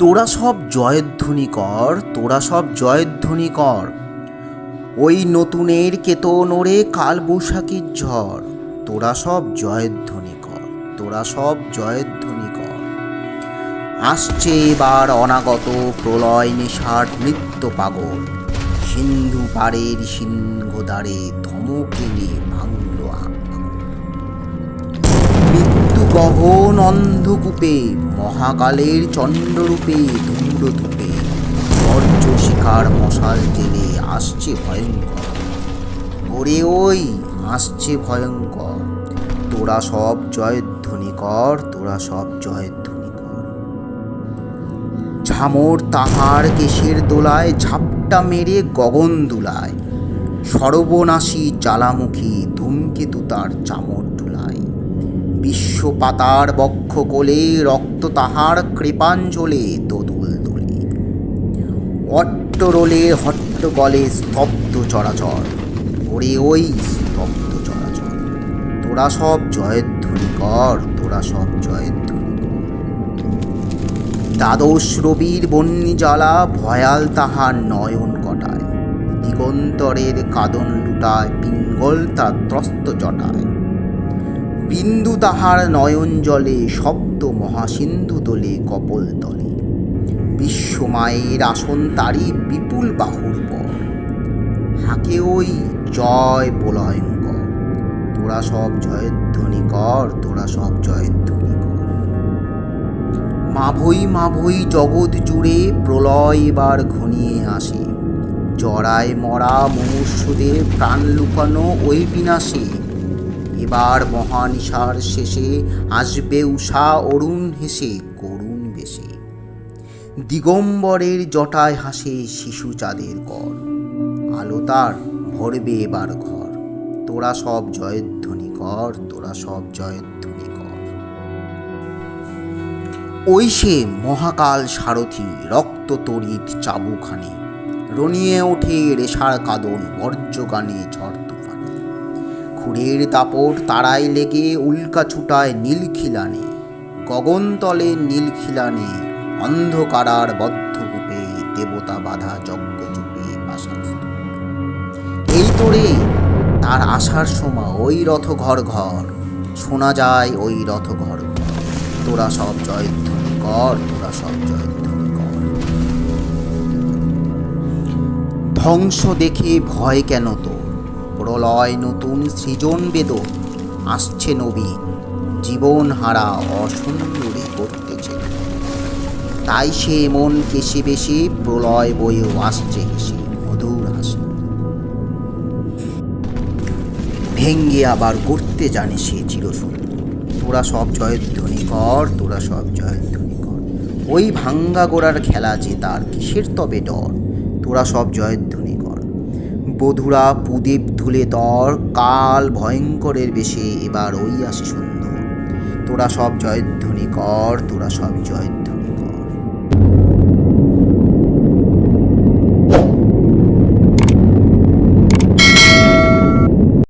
তোরা সব জয়ধ্বনি কর, তোরা সব জয়ধ্বনি কর। ওই নতুনের কেতন ওরে কাল বৈশাখীর ঝড়, তোরা সব জয়ধ্বনি কর, তোরা সব জয়ধ্বনি কর। আসছে এবার অনাগত প্রলয় নেশার নৃত্য পাগল, সিন্ধু পাড়ের সিংহদ্বারে ধমকেলে ভাঙল গহন অন্ধকূপে মহাকালের চন্দ্ররূপে ধূম্রধূপে বর্জ্য শিকার মশাল জেলে আসছে ভয়ঙ্কর। ওরে ওই, আসছে ভয়ঙ্কর। তোরা সব জয়ধ্বনি কর তোরা সব জয়ধ্বনি কর ঝামর তাহার কেশের দোলায়, ঝাপটা মেরে গগন দুলায়। সর্বনাশী জ্বালামুখী ধূমকেতু তার চামর ডুলায় বিশ্ব পাতার বক্ষ কোলে রক্ত তাহার কৃপাঞ্জলে দোদুল দোলে। অট্টরোলে হট্টগলে স্তব্ধ চরাচর, ওরে ওই স্তব্ধ চরাচর। তোরা সব জয়ধ্বনি কর তোরা সব জয়ধ্বনি কর দ্বাদশ রবির বন্যি জ্বালা ভয়াল তাহার নয়ন কটায়, দিগন্তরের কাদন লুটায়, পিঙ্গল তার ত্রস্ত জটায়। বিন্দু তাহার নয়ন জলে, শব্দ মহাসিন্ধু তোলে কপল তলে। বিশ্বমায়ের আসন তারি বিপুল বাহুর পর। হাকে ওই জয় বলয়ঙ্কর তোরা সব জয়ধ্বনি কর তোরা সব জয়ধ্বনি কর মাভই মাভই জগৎ জুড়ে প্রলয় এবার ঘনিয়ে আসে। জড়ায় মরা মনুষ্যদের প্রাণ লুকানো ওই বিনাশে। এবার মহানিশার শেষে আসবে উষা অরুণ হেসে, করুণ বেশে। দিগম্বরের জটায় হাসে শিশু চাঁদের কর। আলো তার ভরবে এবার ঘর। তোরা সব জয়ধ্বনি কর, তোরা সব জয়ধ্বনি কর। ওই সে মহাকাল সারথি, রক্ত তড়িৎ চাবুখানে রনিয়ে ওঠে রেশার কাদন বর্জ্যগানে ঝড় খুঁড়ের দাপট তারায় লেগে উল্কা ছুটায় নীলখিলানে। গগনতলে নীলখিলানে অন্ধকারার বদ্ধকূপে দেবতা বাধা যজ্ঞ চুপে পাশান এই তোরে তার আসার সময় ওই রথ ঘর ঘর শোনা যায় ওই রথ ঘর তোরা সব জয়ধ্বনি কর, তোরা সব জয়ধ্বনি কর। ধ্বংস দেখে ভয় কেন তো প্রলয় নতুন সৃজন বেদন আসছে নবীন জীবন হারা অসুন্দরে করতেছে। তাই সে মন কেশে বেশি, প্রলয় বয়েও আসছে হেসে মধুর হাসি। ভেঙ্গে আবার করতে জানে সে চিরসুন্দর তোরা সব জয়ধ্বনি কর, তোরা সব জয়ধ্বনি কর। ওই ভাঙ্গা গোড়ার খেলা যে তার কিসের তবে ডর? তোরা সব জয়ধ্বনি বধুরা পুদীপ ধুলে তর, কাল ভয়ঙ্করের বেশে, এবার ওই আসে সুন্দর। তোরা সব জয়ধ্বনি কর, তোরা সব জয়ধ্বনি